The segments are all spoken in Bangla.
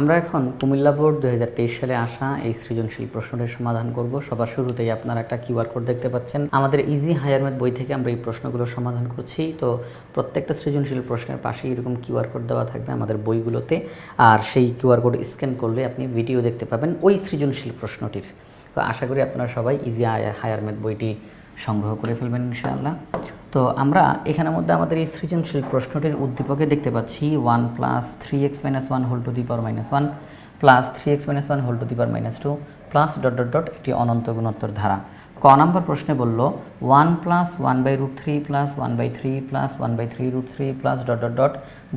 আমরা এখন কুমিল্লা বোর্ড দু হাজার তেইশ সালে আসা এই সৃজনশীল প্রশ্নটির সমাধান করব। সবার শুরুতেই আপনারা একটা কিউআর কোড দেখতে পাচ্ছেন। আমাদের ইজি হায়ার ম্যাথ বই থেকে আমরা এই প্রশ্নগুলোর সমাধান করছি। তো প্রত্যেকটা সৃজনশীল প্রশ্নের পাশে এরকম কিউআর কোড দেওয়া থাকবে আমাদের বইগুলোতে। আর সেই কিউআর কোড স্ক্যান করলে আপনি ভিডিও দেখতে পাবেন ওই সৃজনশীল প্রশ্নটির। তো আশা করি আপনারা সবাই ইজি হায়ার ম্যাথ বইটি সংগ্রহ করে ফেলবেন ইনশাআল্লাহ। তো আমরা এখানের মধ্যে আমাদের এই সৃজনশীল প্রশ্নটির উদ্দীপকে দেখতে পাচ্ছি one plus three x minus one whole to the power minus one plus three x minus one whole to the power minus two plus dot dot dot একটি অনন্ত গুণোত্তর ধারা। ক নম্বর প্রশ্নে বলল one plus one by root three plus one by three plus one by three root three plus dot dot dot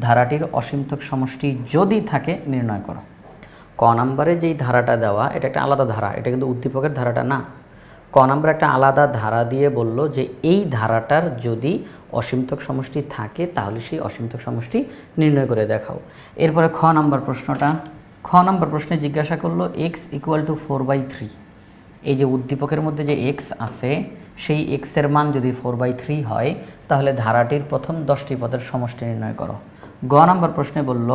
ধারাটির অসীমতক সমষ্টি যদি থাকে নির্ণয় করো। ক নম্বরে যেই ধারাটা দেওয়া, এটা একটা আলাদা ধারা, এটা কিন্তু উদ্দীপকের ধারাটা না। ক নম্বর একটা আলাদা ধারা দিয়ে বলল যে এই ধারাটার যদি অসীমতক সমষ্টি থাকে, তাহলে সেই অসীমতক সমষ্টি নির্ণয় করে দেখাও। এরপরে খ নম্বর প্রশ্নটা। খ নম্বর প্রশ্নে জিজ্ঞাসা করল x equal to four by three এই যে উদ্দীপকের মধ্যে যে এক্স আছে, সেই এক্সের মান যদি ফোর বাই থ্রি হয়, তাহলে ধারাটির প্রথম দশটি পদের সমষ্টি নির্ণয় করো। গ নম্বর প্রশ্নে বলল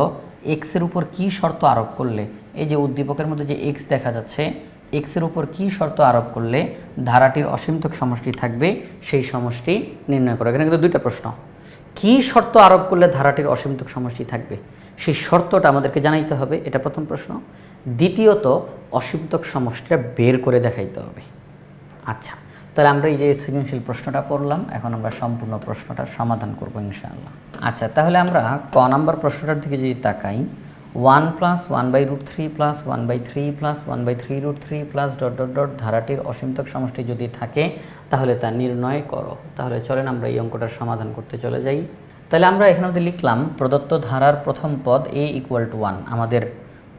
এক্সের উপর কি শর্ত আরোপ করলে? এই যে উদ্দীপকের মধ্যে যে এক্স দেখা যাচ্ছে এক্সের উপর কি শর্ত আরোপ করলে ধারাটির অসীমতক সমষ্টি থাকবে, সেই সমষ্টি নির্ণয় করো। এখানে কিন্তু দুইটা প্রশ্ন। কি শর্ত আরোপ করলে ধারাটির অসীমতক সমষ্টি থাকবে? সেই শর্তটা আমাদেরকে জানাইতে হবে, এটা প্রথম প্রশ্ন। দ্বিতীয়ত, অসীমতক সমষ্টিটা বের করে দেখাইতে হবে। আচ্ছা তাহলে আমরা এই যে সৃজনশীল প্রশ্নটা পড়লাম, এখন আমরা সম্পূর্ণ প্রশ্নটার সমাধান করব ইনশাআল্লাহ। আচ্ছা তাহলে আমরা ক নাম্বার প্রশ্নটার দিকে যদি তাকাই one plus one by root three plus one by three plus one by three root three plus dot dot dot ধারাটির অসীমতক সমষ্টি যদি থাকে, তাহলে তা নির্ণয় করো। তাহলে চলেন আমরা এই অঙ্কটার সমাধান করতে চলে যাই। তাহলে আমরা এখানে মধ্যে লিখলাম, প্রদত্ত ধারার প্রথম পদ এ ইকুয়াল টু ওয়ান আমাদের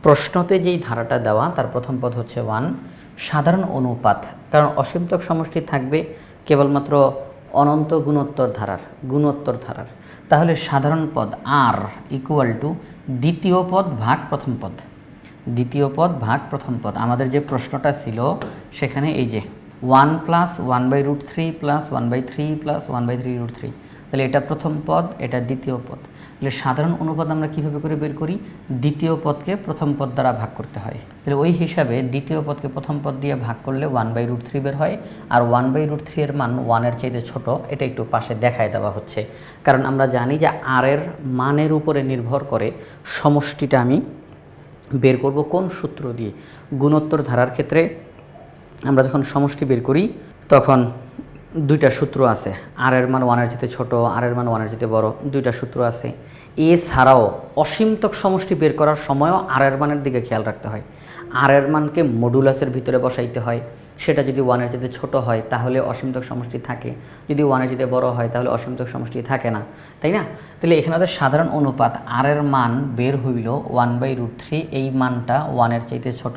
প্রশ্নতে যেই ধারাটা দেওয়া, তার প্রথম পদ হচ্ছে ওয়ান সাধারণ অনুপাত, কারণ অসীমতক সমষ্টি থাকবে কেবলমাত্র অনন্ত গুণোত্তর ধারার গুণোত্তর ধারার। তাহলে সাধারণ পদ আর ইকুয়াল টু দ্বিতীয় পদ ভাগ প্রথম পদ। দ্বিতীয় পদ ভাগ প্রথম পদ। আমাদের যে প্রশ্নটা ছিল সেখানে এই যে one plus one by root three plus one by three plus one by three root three তাহলে এটা প্রথম পদ, এটা দ্বিতীয় পদ। তাহলে সাধারণ অনুপাত আমরা কীভাবে করে বের করি? দ্বিতীয় পদকে প্রথম পদ দ্বারা ভাগ করতে হয়। তাহলে ওই হিসাবে দ্বিতীয় পদকে প্রথম পদ দিয়ে ভাগ করলে ওয়ান বাই রুট থ্রি বের হয় আর ওয়ান বাই রুট থ্রি এর মান ওয়ানের চাইতে ছোট, এটা একটু পাশে দেখায় দেওয়া হচ্ছে। কারণ আমরা জানি যে আর এর মানের উপরে নির্ভর করে সমষ্টিটা আমি বের করব কোন সূত্র দিয়ে। গুণোত্তর ধারার ক্ষেত্রে আমরা যখন সমষ্টি বের করি, তখন দুইটা সূত্র আছে। আর এর মান ওয়ানের যেতে ছোট আর এর মান ওয়ানের যেতে বড়, দুইটা সূত্র আছে। এছাড়াও অসীমতক সমষ্টি বের করার সময়ও আর এর মানের দিকে খেয়াল রাখতে হয়। আর এর মানকে মডুলাসের ভিতরে বসাইতে হয়। সেটা যদি ওয়ানের চাইতে ছোট হয়, তাহলে অসীমতক সমষ্টি থাকে। যদি ওয়ানের যেতে বড় হয়, তাহলে অসীমতক সমষ্টি থাকে না। তাই না? তাহলে এখানে তো সাধারণ অনুপাত আর এর মান বের হইল ওয়ান বাই রুট থ্রি এই মানটা ওয়ানের চাইতে ছোট।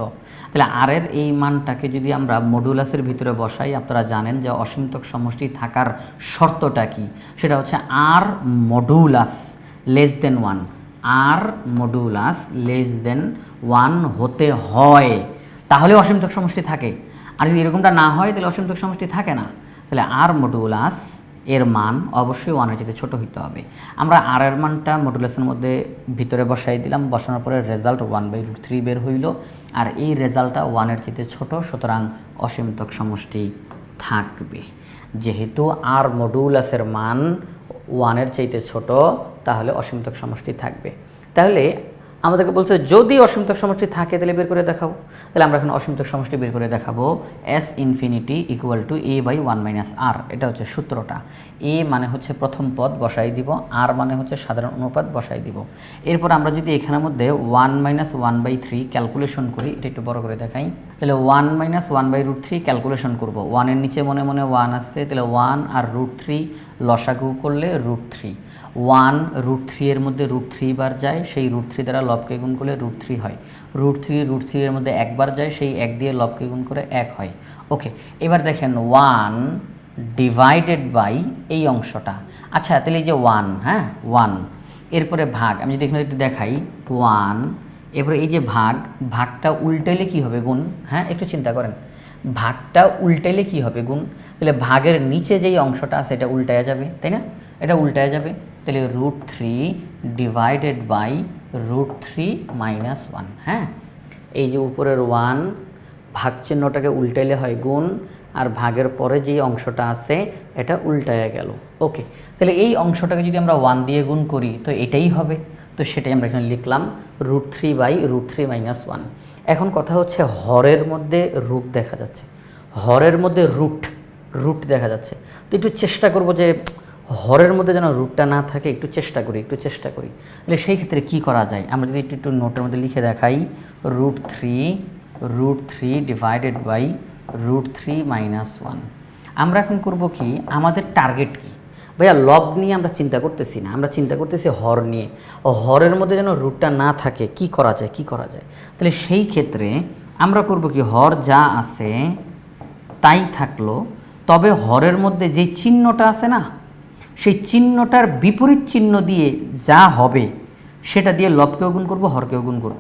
তাহলে আর এর এই মানটাকে যদি আমরা মডুলাসের ভিতরে বসাই, আপনারা জানেন যে অসীমতক সমষ্টি থাকার শর্তটা কি? সেটা হচ্ছে r modulus less than one r modulus less than one হতে হয়। তাহলে অসীমতক সমষ্টি থাকে। আর যদি এরকমটা না হয়, তাহলে অসীমতক সমষ্টি থাকে না। তাহলে আর মডুলাস এর মান অবশ্যই ওয়ানের চেয়ে ছোটো হইতে হবে। আমরা আর এর মানটা মডুলাসের মধ্যে ভিতরে বসাই দিলাম, বসানোর পরে result one by root three বের হইল। আর এই রেজাল্টটা ওয়ানের চেয়ে ছোট, সুতরাং অসীমতক সমষ্টি থাকবে। যেহেতু আর মডুলাসের মান ওয়ানের চাইতে ছোট, তাহলে অসীমতক সমষ্টি থাকবে। তাহলে আমাদেরকে বলছে, যদি অসীমতক সমষ্টি থাকে, তাহলে বের করে দেখাবো। তাহলে আমরা এখন অসীমতক সমষ্টি বের করে দেখাবো। S infinity equal to a by one minus r এটা হচ্ছে সূত্রটা। এ মানে হচ্ছে প্রথম পদ, বসাই দিব। আর মানে হচ্ছে সাধারণ অনুপাত, বসাই দিব। এরপর আমরা যদি এখানের মধ্যে one minus one by three calculation করি, এটা একটু বড় করে দেখাই, তাহলে one minus one by root three calculation করব। ওয়ানের নিচে মনে মনে ওয়ান আসছে, তাহলে ওয়ান আর রুট থ্রি লসাগু করলে root three one root three এর মধ্যে রুট থ্রি বার যায়, সেই রুট থ্রি দ্বারা লবকে গুণ করলে রুট থ্রি হয়। রুট থ্রি রুট থ্রি এর মধ্যে একবার যায়, সেই এক দিয়ে লবকে গুণ করে এক হয়। ওকে, এবার দেখেন ওয়ান ডিভাইডেড বাই এই অংশটা। আচ্ছা তাহলে এই যে ওয়ান হ্যাঁ? ওয়ান। এরপরে ভাগ, আমি যদি এখানে একটু দেখাই, ওয়ান। এরপরে এই যে ভাগ, ভাগটা উল্টাইলে কি হবে গুণ? হ্যাঁ একটু চিন্তা করেন। ভাগটা উল্টাইলে কি হবে গুণ? তাহলে ভাগের নিচে যেই অংশটা আছে, এটা উল্টায়া যাবে, তাই না? এটা উল্টায়া যাবে। তাহলে root three divided by root three minus one হ্যাঁ? এই যে উপরের ওয়ান ভাগ চিহ্নটাকে উল্টাইলে হয় গুণ, আর ভাগের পরে যেই অংশটা আছে, এটা উল্টায়া গেল। ওকে তাহলে এই অংশটাকে যদি আমরা ওয়ান দিয়ে গুণ করি, তো এটাই হবে। তো সেটাই আমরা এখানে লিখলাম root three by root three minus one এখন কথা হচ্ছে হরের মধ্যে রুট দেখা যাচ্ছে। হরের মধ্যে রুট রুট দেখা যাচ্ছে। তো একটু চেষ্টা করব যে হরের মধ্যে যেন রুটটা না থাকে, একটু চেষ্টা করি, একটু চেষ্টা করি। তাহলে সেই ক্ষেত্রে কি করা যায়? আমরা যদি একটু একটু নোটের মধ্যে লিখে দেখাই root three root three divided by root three minus one আমরা এখন করব কি? আমাদের টার্গেট কি? ভাইয়া লব নিয়ে আমরা চিন্তা করতেছি না। আমরা চিন্তা করতেছি হর নিয়ে। ও হরের মধ্যে যেন রুটটা না থাকে, কি করা যায়, কি করা যায়? তাহলে সেই ক্ষেত্রে আমরা করব কি? হর যা আছে, তাই থাকল। তবে হরের মধ্যে যে চিহ্নটা আছে না সেই চিহ্নটার বিপরীত চিহ্ন দিয়ে যা হবে, সেটা দিয়ে লবকেও গুণ করব, হরকেও গুণ করব।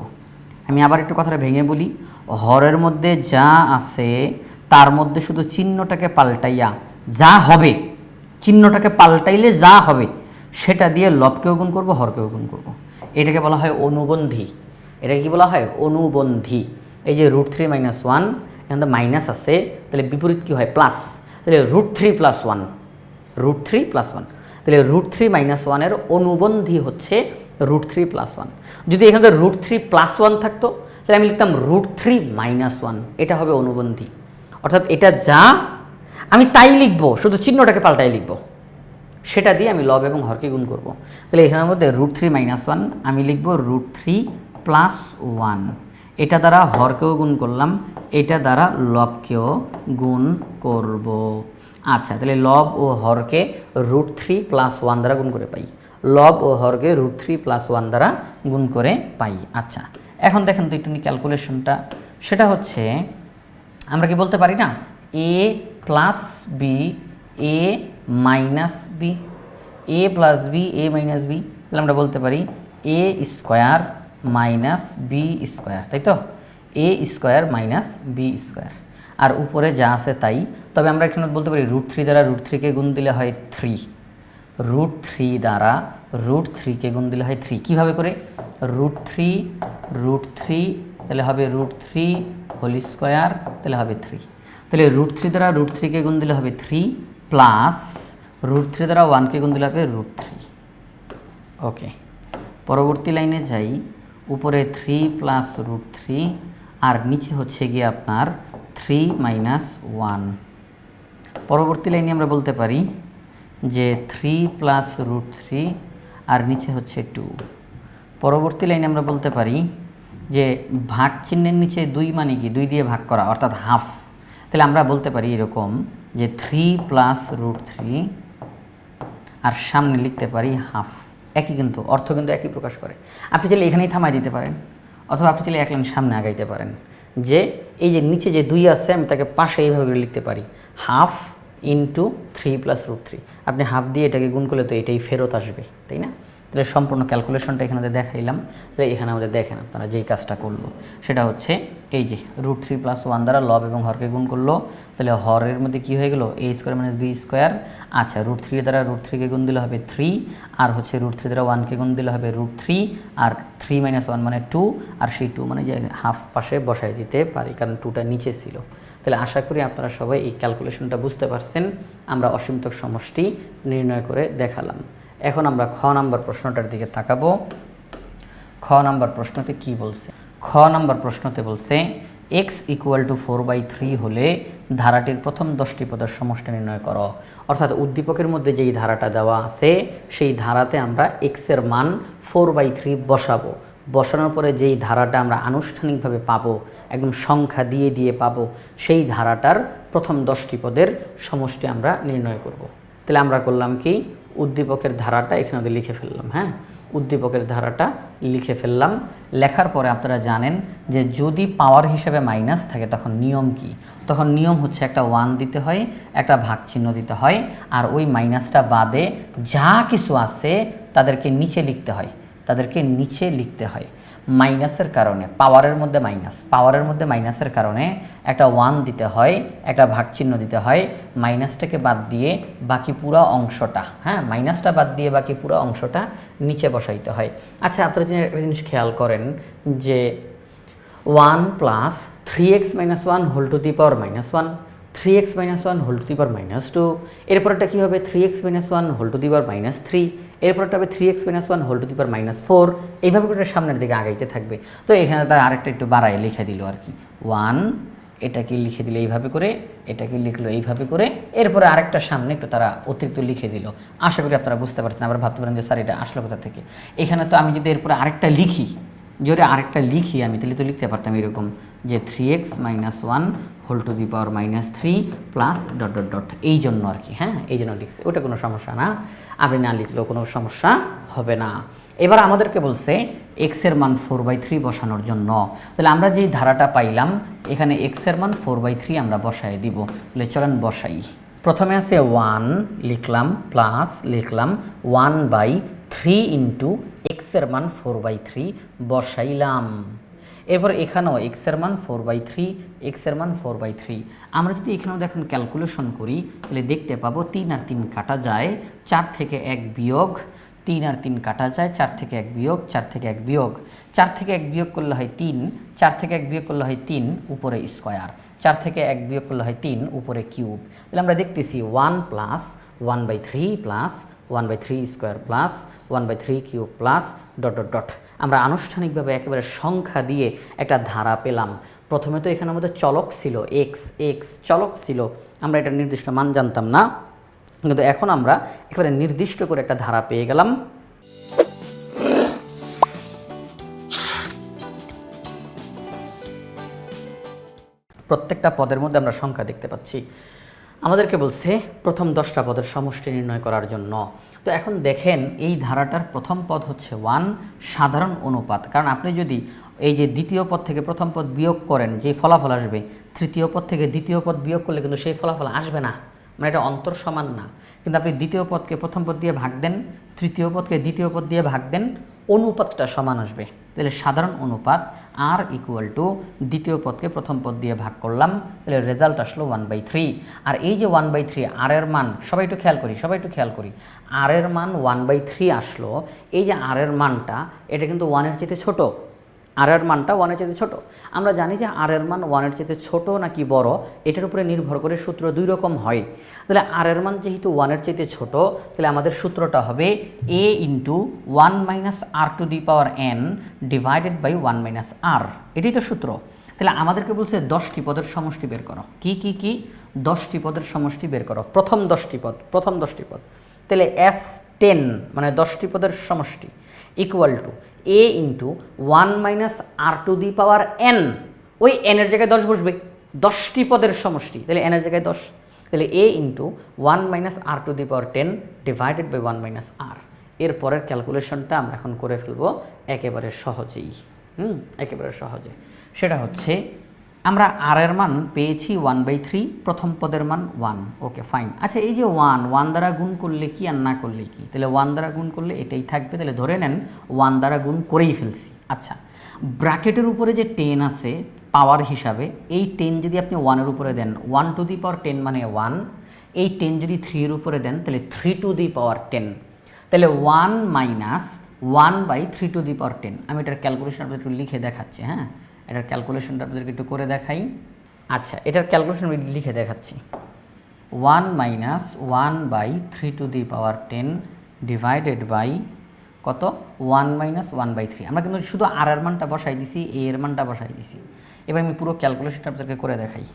আমি আবার একটু কথাটা ভেঙে বলি, হরের মধ্যে যা আছে, তার মধ্যে শুধু চিহ্নটাকে পাল্টাইয়া যা হবে, চিহ্নটাকে পাল্টাইলে যা হবে, সেটা দিয়ে লবকেও গুণ করব, হরকেও গুণ করব। এটাকে বলা হয় অনুবন্ধী। এটাকে কি বলা হয়? অনুবন্ধী। এই যে রুট থ্রি মাইনাস ওয়ান এখানে মাইনাস আছে, তাহলে বিপরীত কী হয়? প্লাস তাহলে root three plus one root three plus one তাহলে রুট থ্রি মাইনাস ওয়ানের অনুবন্ধী হচ্ছে রুট থ্রি প্লাস ওয়ান যদি এখানে রুট থ্রি প্লাস ওয়ান থাকতো, তাহলে আমি লিখতাম রুট থ্রি মাইনাস ওয়ান এটা হবে অনুবন্ধী। অর্থাৎ এটা যা আমি তাই লিখব, শুধু চিহ্নটাকে পাল্টাই লিখব। সেটা দিয়ে আমি লব এবং হরকে গুণ করব। তাহলে এখানের মধ্যে রুট থ্রি মাইনাস ওয়ান আমি লিখব রুট থ্রি প্লাস ওয়ান এটা দ্বারা হরকেও গুণ করলাম, এটা দ্বারা লবকেও গুণ করব। আচ্ছা তাহলে লব ও হরকে রুট থ্রি প্লাস ওয়ান দ্বারা গুণ করে পাই। লব ও হরকে রুট থ্রি প্লাস ওয়ান দ্বারা গুণ করে পাই। আচ্ছা এখন দেখেন তো একটু ক্যালকুলেশনটা সেটা হচ্ছে, আমরা কি বলতে পারি না? A plus B A minus B A plus B A minus B তাহলে আমরা বলতে পারি A square minus B square, তাই তো? A square minus B square. আর উপরে যা আছে তাই। তবে আমরা এখানে বলতে পারি রুট থ্রি দ্বারা রুট থ্রিকে গুণ দিলে হয় থ্রি। রুট থ্রি দ্বারা রুট থ্রিকে গুণ দিলে হয় থ্রি। কীভাবে করে? রুট থ্রি রুট থ্রি, তাহলে হবে রুট থ্রি হোল স্কোয়ার, তাহলে হবে থ্রি। তাহলে রুট থ্রি দ্বারা রুট থ্রিকে গুণ দিলে হবে থ্রি প্লাস রুট থ্রি দ্বারা ওয়ানকে গুণ দিলে হবে রুট থ্রি। ওকে। পরবর্তী লাইনে যাই। উপরে থ্রি প্লাস রুট থ্রি আর নিচে হচ্ছে গিয়ে আপনার থ্রি মাইনাস ওয়ান পরবর্তী লাইনে আমরা বলতে পারি যে থ্রি প্লাস রুট থ্রি আর নিচে হচ্ছে টু পরবর্তী লাইনে আমরা বলতে পারি যে ভাগ চিহ্নের নিচে দুই মানে কি? দুই দিয়ে ভাগ করা, অর্থাৎ হাফ তাহলে আমরা বলতে পারি এরকম যে থ্রি প্লাস রুট থ্রি আর সামনে লিখতে পারি হাফ একই কিন্তু, অর্থ কিন্তু একই প্রকাশ করে। আপনি চাইলে এখানেই থামাই দিতে পারেন, অথবা আপনি চাইলে এক লাইন সামনে আগাইতে পারেন। যে এই যে নিচে যে দুই আছে, আমি তাকে পাশে এইভাবে করে লিখতে পারি। Half into three plus root three. আপনি হাফ দিয়ে এটাকে গুণ করলে তো এটাই ফেরত আসবে, তাই না? তাহলে সম্পূর্ণ ক্যালকুলেশনটা এখানে দেখাইলাম তাহলে এখানে আমাদের দেখেন আপনারা যেই কাজটা করল, সেটা হচ্ছে এই যে রুট থ্রি প্লাস ওয়ান দ্বারা লব এবং হরকে গুণ করল, তাহলে হরের মধ্যে কী হয়ে গেলো? A square minus b square আচ্ছা রুট থ্রি দ্বারা রুট থ্রিকে গুণ দিলে হবে থ্রি আর হচ্ছে রুট থ্রি দ্বারা ওয়ানকে গুণ দিলে হবে রুট থ্রি আর থ্রি মাইনাস ওয়ান মানে টু আর সেই টু মানে যে হাফ পাশে বসাই দিতে পারি, কারণ টুটা নিচে ছিল। তাহলে আশা করি আপনারা সবাই এই ক্যালকুলেশনটা বুঝতে পারছেন, আমরা অসীমতক সমষ্টি নির্ণয় করে দেখালাম। এখন আমরা খ নাম্বার প্রশ্নটার দিকে তাকাবো। খ নাম্বার প্রশ্নতে কি বলছে? খ নাম্বার প্রশ্নতে বলছে x equal to four by three হলে ধারাটির প্রথম দশটি পদের সমষ্টি নির্ণয় করো। অর্থাৎ উদ্দীপকের মধ্যে যেই ধারাটা দেওয়া আছে, সেই ধারাতে আমরা এক্সের মান ফোর বাই থ্রি বসাবো। বসানোর পরে যেই ধারাটা আমরা আনুষ্ঠানিকভাবে পাবো, একদম সংখ্যা দিয়ে দিয়ে পাবো, সেই ধারাটার প্রথম দশটি পদের সমষ্টি আমরা নির্ণয় করব। তাহলে আমরা করলাম কি? উদ্দীপকের ধারাটা এখানে লিখে ফেললাম হ্যাঁ? উদ্দীপকের ধারাটা লিখে ফেললাম। লেখার পরে আপনারা জানেন যে যদি পাওয়ার হিসেবে মাইনাস থাকে, তখন নিয়ম কি? তখন নিয়ম হচ্ছে একটা ওয়ান দিতে হয়, একটা ভাগ চিহ্ন দিতে হয়, আর ওই মাইনাসটা বাদে যা কিছু আছে, তাদেরকে নিচে লিখতে হয়। তাদেরকে নিচে লিখতে হয়। মাইনাসের কারণে পাওয়ারের মধ্যে মাইনাস পাওয়ারের মধ্যে মাইনাসের কারণে একটা ওয়ান দিতে হয়, একটা ভাগ চিহ্ন দিতে হয় মাইনাসটাকে বাদ দিয়ে বাকি পুরো অংশটা হ্যাঁ মাইনাসটা বাদ দিয়ে বাকি পুরো অংশটা নিচে বসাইতে হয়। আচ্ছা আপনারা যিনি একটা জিনিস খেয়াল করেন যে one plus three x minus one whole to the power minus one three x minus one whole to the power minus two এরপরটা কী হবে? Three x minus one whole to the power minus three এরপরটা হবে three x minus one whole to the power minus four এইভাবে করে সামনের দিকে আগাইতে থাকবে। তো এখানে তার আরেকটা একটু বাড়ায় লিখে দিল আর কি। ওয়ান এটাকে লিখে দিল এইভাবে করে, এটাকে লিখলো এইভাবে করে। এরপরে আরেকটা সামনে একটু তারা অতিরিক্ত লিখে দিল। আশা করি আপনারা বুঝতে পারছেন, আবার ভাবতে পারেন যে, স্যার, এটা আসলো কোথা থেকে? এখানে তো আমি যদি এরপরে আরেকটা লিখি যদি আরেকটা লিখি আমি, তাহলে তো লিখতে পারতাম এরকম যে three x minus one whole to the power minus three plus dot dot dot এই জন্য আর কি হ্যাঁ? এই জন্য লিখছে। ওটা কোনো সমস্যা না। আপনি না লিখলেও কোনো সমস্যা হবে না। এবার আমাদেরকে বলছে এক্সের মান ফোর বাই থ্রি বসানোর জন্য। তাহলে আমরা যেই ধারাটা পাইলাম, এখানে এক্সের মান ফোর বাই থ্রি আমরা বসায় দিব। তাহলে চলেন বসাই। প্রথমে আছে ওয়ান লিখলাম প্লাস লিখলাম ওয়ান বাই থ্রি ইন্টু এক্সের মান ফোর বাই থ্রি বসাইলাম। এরপর এখানেও এক্সের মান ফোর বাই থ্রি এক্সের মান ফোর বাই থ্রি আমরা যদি এখানেও দেখুন ক্যালকুলেশন করি, তাহলে দেখতে পাবো তিন আর তিন কাটা যায় চার থেকে এক বিয়োগ। তিন আর তিন কাটা যায় চার থেকে এক বিয়োগ, চার থেকে এক বিয়োগ। চার থেকে এক বিয়োগ করলে হয় তিন, চার থেকে এক বিয়োগ করলে হয় তিন, উপরে স্কোয়ার চার থেকে এক বিয়োগ করলে হয় তিন, উপরে কিউব তাহলে আমরা দেখতেছি one plus one by three plus one by three square plus one by three cube plus dot dot dot আমরা আনুষ্ঠানিকভাবে একেবারে সংখ্যা দিয়ে একটা ধারা পেলাম। প্রথমে তো এখানে আমাদের চলক ছিল এক্স এক্স চলক ছিল। আমরা এটা নির্দিষ্ট মান জানতাম না। কিন্তু এখন আমরা একেবারে নির্দিষ্ট করে একটা ধারা পেয়ে গেলাম। প্রত্যেকটা পদের মধ্যে আমরা সংখ্যা দেখতে পাচ্ছি। আমাদেরকে বলছে প্রথম দশটা পদের সমষ্টি নির্ণয় করার জন্য। তো এখন দেখেন, এই ধারাটার প্রথম পদ হচ্ছে ওয়ান সাধারণ অনুপাত। কারণ আপনি যদি এই যে দ্বিতীয় পদ থেকে প্রথম পদ বিয়োগ করেন, যে ফলাফল আসবে, তৃতীয় পদ থেকে দ্বিতীয় পদ বিয়োগ করলে কিন্তু সেই ফলাফল আসবে না। মানে এটা অন্তর সমান না। কিন্তু আপনি দ্বিতীয় পদকে প্রথম পদ দিয়ে ভাগ দেন, তৃতীয় পদকে দ্বিতীয় পদ দিয়ে ভাগ দেন, অনুপাতটা সমান আসবে। তাহলে সাধারণ অনুপাত আর ইকুয়াল টু দ্বিতীয় পদকে প্রথম পদ দিয়ে ভাগ করলাম, তাহলে রেজাল্ট আসলো ওয়ান বাই থ্রি আর এই যে ওয়ান বাই থ্রি আর এর মান, সবাই একটু খেয়াল করি, সবাই একটু খেয়াল করি। আর এর মান ওয়ান বাই থ্রি আসলো, এই যে আর এর মানটা, এটা কিন্তু ওয়ানের চেয়ে ছোট। আর এর মানটা ওয়ানের চেয়ে ছোট। আমরা জানি যে আর এর মান ওয়ানের চেয়ে ছোট নাকি বড়, এটার উপরে নির্ভর করে সূত্র দুই রকম হয়। তাহলে আর এর মান যেহেতু ওয়ানের চেয়ে ছোট, তাহলে আমাদের সূত্রটা হবে a into one minus r to the power n divided by one minus r এটাই তো সূত্র। তাহলে আমাদেরকে বলছে দশটি পদের সমষ্টি বের করো। কি কি কি? দশটি পদের সমষ্টি বের করো। প্রথম দশটি পদ, প্রথম দশটি পদ। তাহলে এস টেন মানে দশটি পদের সমষ্টি equal to a into one minus r to the power n ওই এনের জায়গায় দশ বসবে। দশটি পদের সমষ্টি। তাহলে এনের জায়গায় দশ। তাহলে a into one minus r to the power ten divided by one minus r এর পরের ক্যালকুলেশনটা আমরা এখন করে ফেলব একেবারে সহজেই। হুম, একেবারে সহজে। সেটা হচ্ছে আমরা আর এর মান পেয়েছি ওয়ান বাই থ্রি প্রথম পদের মান ওয়ান ওকে ফাইন আচ্ছা এই যে ওয়ান ওয়ান দ্বারা গুণ করলে কি আর না করলে কি? তাহলে ওয়ান দ্বারা গুণ করলে এটাই থাকবে। তাহলে ধরে নেন ওয়ান দ্বারা গুণ করেই ফেলছি। আচ্ছা ব্র্যাকেটের উপরে যে টেন আছে পাওয়ার হিসাবে, এই টেন যদি আপনি ওয়ানের উপরে দেন one to the power ten মানে ওয়ান এই টেন যদি থ্রির উপরে দেন, তাহলে three to the power ten তাহলে one minus one by three to the power ten আমি এটার ক্যালকুলেশন একটু লিখে দেখাচ্ছি হ্যাঁ? এটার ক্যালকুলেশনটা আপনাদেরকে একটু করে দেখাই। আচ্ছা এটার ক্যালকুলেশন আমি লিখে দেখাচ্ছি। One minus one by three to the power ten divided by কত? One minus one by three আমরা কিন্তু শুধু আর এর মানটা বসাই দিছি এ এর মানটা বসাই দিছি। এবার আমি পুরো ক্যালকুলেশনটা আপনাদেরকে করে দেখাই।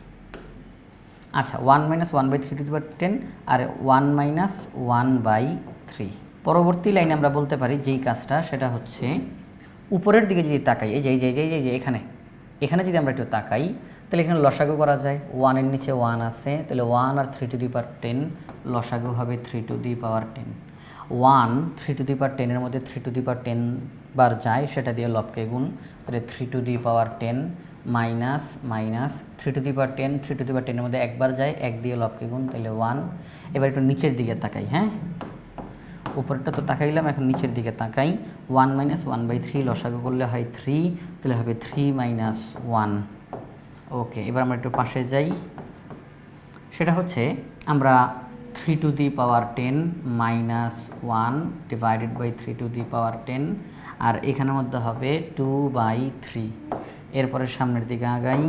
আচ্ছা one minus one by three to the power ten R one minus one by three পরবর্তী লাইনে আমরা বলতে পারি যেই কাজটা, সেটা হচ্ছে উপরের দিকে যদি তাকাই এই যে এই যে এই যে, এখানে। এখানে যদি আমরা একটু তাকাই, তাহলে এখানে লসাগু করা যায়। ওয়ানের নিচে ওয়ান আছে, তাহলে one R three to the power ten লসাগু হবে three to the power ten one three to the power টেনের মধ্যে three to the power ten বার যায়, সেটা দিয়ে লবকে গুণ, তাহলে three to the power ten minus minus three to the power ten three to the power টেনের মধ্যে একবার যায়, এক দিয়ে লবকে গুণ, তাহলে ওয়ান এবার একটু নিচের দিকে তাকাই হ্যাঁ? উপরেরটা তো তাকাইলাম, এখন নিচের দিকে তাকাই। One minus one by three লসাগু করলে হয় থ্রি তাহলে হবে থ্রি মাইনাস ওয়ান ওকে এবার আমরা একটু পাশে যাই। সেটা হচ্ছে, আমরা three to the power ten minus one divided by three to the power ten আর এখানের মধ্যে হবে টু বাই থ্রি এরপরে সামনের দিকে আগাই।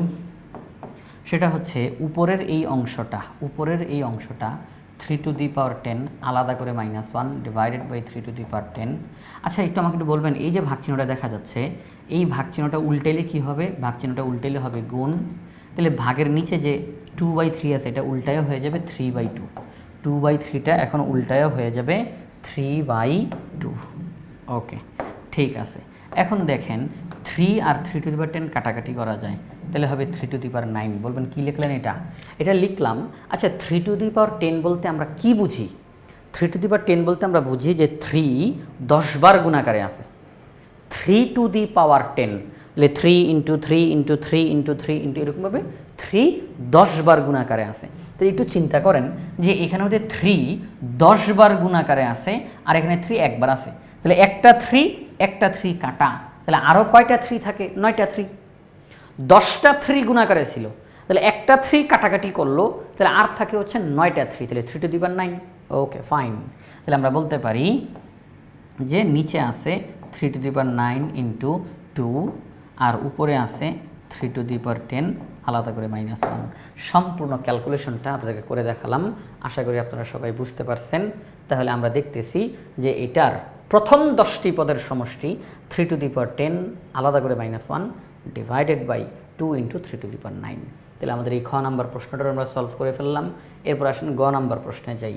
সেটা হচ্ছে, উপরের এই অংশটা, উপরের এই অংশটা three to the power ten আলাদা করে minus one divided by three to the power ten আচ্ছা একটু আমাকে একটু বলবেন, এই যে ভাগ চিহ্নটা দেখা যাচ্ছে, এই ভাগ চিহ্নটা উল্টেলে কী হবে? ভাগ চিহ্নটা উল্টেলে হবে গুণ। তাহলে ভাগের নিচে যে টু বাই থ্রি আছে, এটা উল্টায়ও হয়ে যাবে three by two two by থ্রিটা এখন উল্টায়ও হয়ে যাবে থ্রি বাই টু ওকে ঠিক আছে। এখন দেখেন three R three to the power ten কাটাকাটি করা যায়। তাহলে হবে three to the power nine বলবেন কী লিখলেন এটা? এটা লিখলাম আচ্ছা three to the power ten বলতে আমরা কি বুঝি? Three to the power ten বলতে আমরা বুঝি যে থ্রি দশবার গুণাকারে আছে। Three to the power ten তাহলে three into three into three into three into এরকমভাবে থ্রি দশবার গুণাকারে আছে। তো একটু চিন্তা করেন যে এখানে হচ্ছে থ্রি দশবার গুণাকারে আছে আর এখানে থ্রি একবার আছে। তাহলে একটা থ্রি একটা থ্রি কাটা। তাহলে আরও কয়টা থ্রি থাকে? নয়টা থ্রি দশটা থ্রি গুণাকারে ছিল। তাহলে একটা থ্রি কাটাকাটি করল, তাহলে আর থাকে হচ্ছে নয়টা থ্রি তাহলে three to the power nine okay fine তাহলে আমরা বলতে পারি যে নিচে আছে three to the power nine into two আর উপরে আছে three to the power ten আলাদা করে মাইনাস ওয়ান সম্পূর্ণ ক্যালকুলেশনটা আপনাদেরকে করে দেখালাম। আশা করি আপনারা সবাই বুঝতে পারছেন। তাহলে আমরা দেখতেছি যে এটার প্রথম দশটি পদের সমষ্টি three to the power ten আলাদা করে minus one divided by two into three to the power nine তাহলে আমাদের এই খ নাম্বার প্রশ্নটা আমরা সলভ করে ফেললাম। এরপর আসেন গ নাম্বার প্রশ্নে যাই।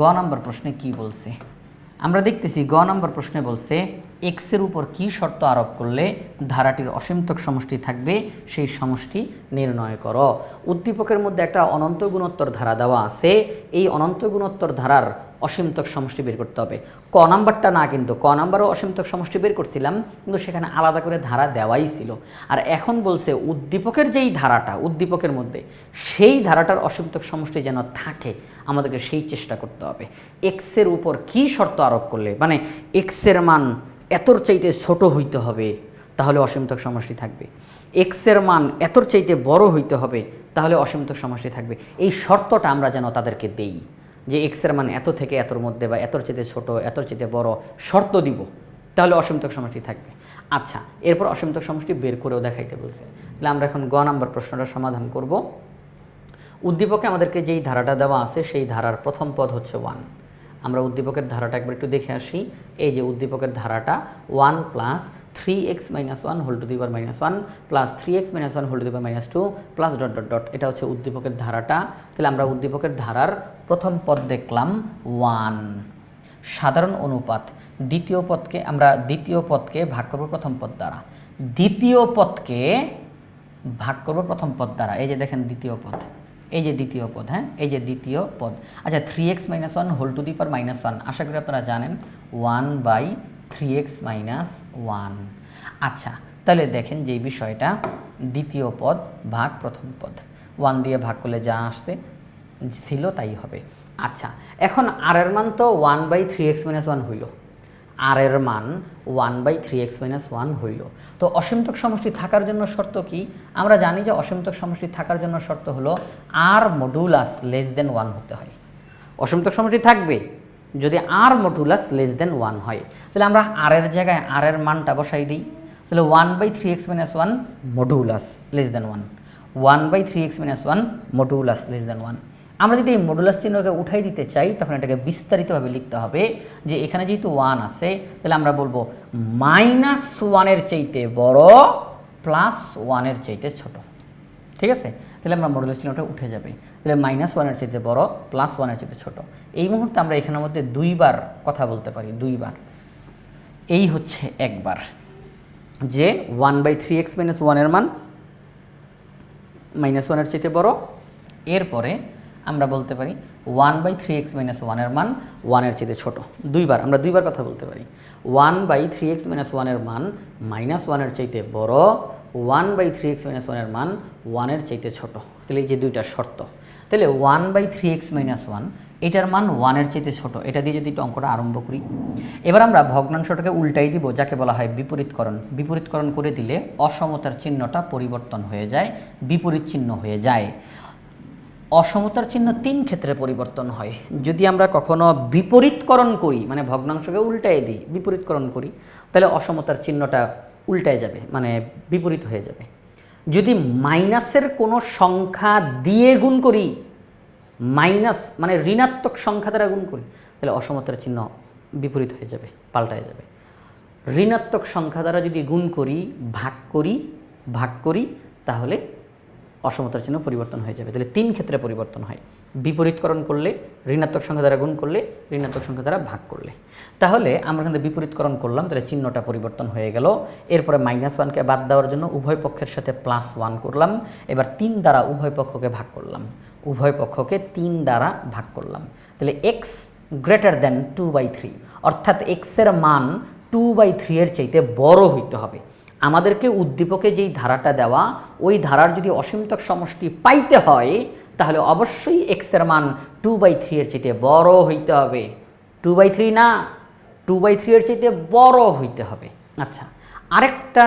গ নাম্বার প্রশ্নে কি বলছে? আমরা দেখতেছি গ নম্বর প্রশ্নে বলছে এক্সের উপর কি শর্ত আরোপ করলে ধারাটির অসীমতক সমষ্টি থাকবে, সেই সমষ্টি নির্ণয় করো। উদ্দীপকের মধ্যে একটা অনন্ত গুণোত্তর ধারা দেওয়া আছে, এই অনন্ত গুণোত্তর ধারার অসীমতক সমষ্টি বের করতে হবে। ক নাম্বারটা না কিন্তু, ক নাম্বারও অসীমতক সমষ্টি বের করছিলাম, কিন্তু সেখানে আলাদা করে ধারা দেওয়াই ছিল। আর এখন বলছে উদ্দীপকের যেই ধারাটা, উদ্দীপকের মধ্যে সেই ধারাটার অসীমতক সমষ্টি যেন থাকে, আমাদেরকে সেই চেষ্টা করতে হবে। এক্সের উপর কি শর্ত আরোপ করলে মানে এক্সের মান এতর চাইতে ছোট হইতে হবে তাহলে অসীমতক সমষ্টি থাকবে। এক্সের মান এতর চাইতে বড় হইতে হবে, তাহলে অসীমতক সমষ্টি থাকবে। এই শর্তটা আমরা যেন তাদেরকে দেই, যে এক্সের মান এত থেকে এতর মধ্যে বা এতর চাইতে ছোট, এতর চাইতে বড় শর্ত দিব, তাহলে অসীমতক সমষ্টি থাকবে। আচ্ছা এরপর অসীমতক সমষ্টি বের করেও দেখাইতে বলছে। তাহলে আমরা এখন গ নাম্বার প্রশ্নটা সমাধান করব। উদ্দীপকে আমাদেরকে যেই ধারাটা দেওয়া আছে, সেই ধারার প্রথম পদ হচ্ছে ওয়ান আমরা উদ্দীপকের ধারাটা একবার একটু দেখে আসি। এই যে উদ্দীপকের ধারাটা one plus three x minus one whole to the power minus one plus three x minus one whole to the power minus two plus dot dot dot এটা হচ্ছে উদ্দীপকের ধারাটা। তাহলে আমরা উদ্দীপকের ধারার প্রথম পদ দেখলাম ওয়ান সাধারণ অনুপাত, দ্বিতীয় পদকে, আমরা দ্বিতীয় পদকে ভাগ করব প্রথম পদ দ্বারা। দ্বিতীয় পদকে ভাগ করব প্রথম পদ দ্বারা। এই যে দেখেন দ্বিতীয় পদ। এই যে দ্বিতীয় পদ হ্যাঁ? এই যে দ্বিতীয় পদ। আচ্ছা three x minus one whole to the power minus one আশা করি আপনারা জানেন one by three x minus one আচ্ছা তাহলে দেখেন যে বিষয়টা দ্বিতীয় পদ ভাগ প্রথম পদ। ওয়ান দিয়ে ভাগ করলে যা আসছে, ছিল তাই হবে। আচ্ছা এখন আর এর মান তো one by three x minus one হইল। আর এর মান one by three x minus one হইল। তো অসীমতক সমষ্টি থাকার জন্য শর্ত কি? আমরা জানি যে অসীমতক সমষ্টি থাকার জন্য শর্ত হলো r modulus less than one হতে হয়। অসীমতক সমষ্টি থাকবে যদি r modulus less than one হয়। তাহলে আমরা আর এর জায়গায় আর এর মানটা বসাই দিই। তাহলে one by three x minus one modulus less than one one by three x minus one modulus less than one আমরা যদি এই মডুলাস চিহ্নকে উঠাই দিতে চাই, তখন এটাকে বিস্তারিতভাবে লিখতে হবে যে এখানে যেহেতু ওয়ান আছে, তাহলে আমরা বলব মাইনাস ওয়ানের চাইতে বড় প্লাস ওয়ানের চাইতে ছোট। ঠিক আছে? তাহলে আমরা মডুলাস চিহ্নটা উঠে যাবে। তাহলে মাইনাস ওয়ানের চাইতে বড় প্লাস ওয়ানের চাইতে ছোট। এই মুহূর্তে আমরা এখানের মধ্যে দুইবার কথা বলতে পারি, দুইবার। এই হচ্ছে একবার। যে one by three x minus ওয়ানের মান মাইনাস ওয়ানের চাইতে বড়, এরপরে আমরা বলতে পারি one by three x minus ওয়ানের মান ওয়ানের চেয়ে ছোটো। দুইবার, আমরা দুইবার কথা বলতে পারি। One by three x minus ওয়ানের মান মাইনাস ওয়ানের চাইতে বড় one by three x minus ওয়ানের মান ওয়ানের চাইতে ছোট। তাহলে এই যে দুইটা শর্ত। তাহলে one by three x minus one এটার মান ওয়ানের চাইতে ছোট। এটা দিয়ে যদি একটু অঙ্কটা আরম্ভ করি। এবার আমরা ভগ্নাংশটাকে উল্টাই দিব, যাকে বলা হয় বিপরীতকরণ। বিপরীতকরণ করে দিলে অসমতার চিহ্নটা পরিবর্তন হয়ে যায়, বিপরীত চিহ্ন হয়ে যায়। অসমতার চিহ্ন তিন ক্ষেত্রে পরিবর্তন হয়। যদি আমরা কখনো বিপরীতকরণ করি মানে ভগ্নাংশকে উল্টাই দিই, বিপরীতকরণ করি, তাহলে অসমতার চিহ্নটা উল্টায় যাবে মানে বিপরীত হয়ে যাবে। যদি মাইনাসের কোনো সংখ্যা দিয়ে গুণ করি, মাইনাস মানে ঋণাত্মক সংখ্যা দ্বারা গুণ করি, তাহলে অসমতার চিহ্ন বিপরীত হয়ে যাবে, পাল্টায় যাবে। ঋণাত্মক সংখ্যা দ্বারা যদি গুণ করি, ভাগ করি ভাগ করি, তাহলে অসমতার চিহ্ন পরিবর্তন হয়ে যাবে। তাহলে তিন ক্ষেত্রে পরিবর্তন হয়। বিপরীতকরণ করলে, ঋণাত্মক সংখ্যা দ্বারা গুণ করলে, ঋণাত্মক সংখ্যা দ্বারা ভাগ করলে। তাহলে আমরা কিন্তু বিপরীতকরণ করলাম, তাহলে চিহ্নটা পরিবর্তন হয়ে গেল। এরপরে মাইনাস ওয়ানকে বাদ দেওয়ার জন্য উভয় পক্ষের সাথে প্লাস ওয়ান করলাম। এবার তিন দ্বারা উভয় পক্ষকে ভাগ করলাম। উভয় পক্ষকে তিন দ্বারা ভাগ করলাম। তাহলে x greater than two by three অর্থাৎ এক্সের মান টু বাই থ্রি এর চাইতে বড় হইতে হবে। আমাদেরকে উদ্দীপকে যেই ধারাটা দেওয়া, ওই ধারার যদি অসীমতক সমষ্টি পাইতে হয়, তাহলে অবশ্যই এক্সের মান টু বাই থ্রি এর চাইতে বড় হইতে হবে। টু বাই থ্রি না টু বাই থ্রি এর চাইতে বড় হইতে হবে। আচ্ছা আরেকটা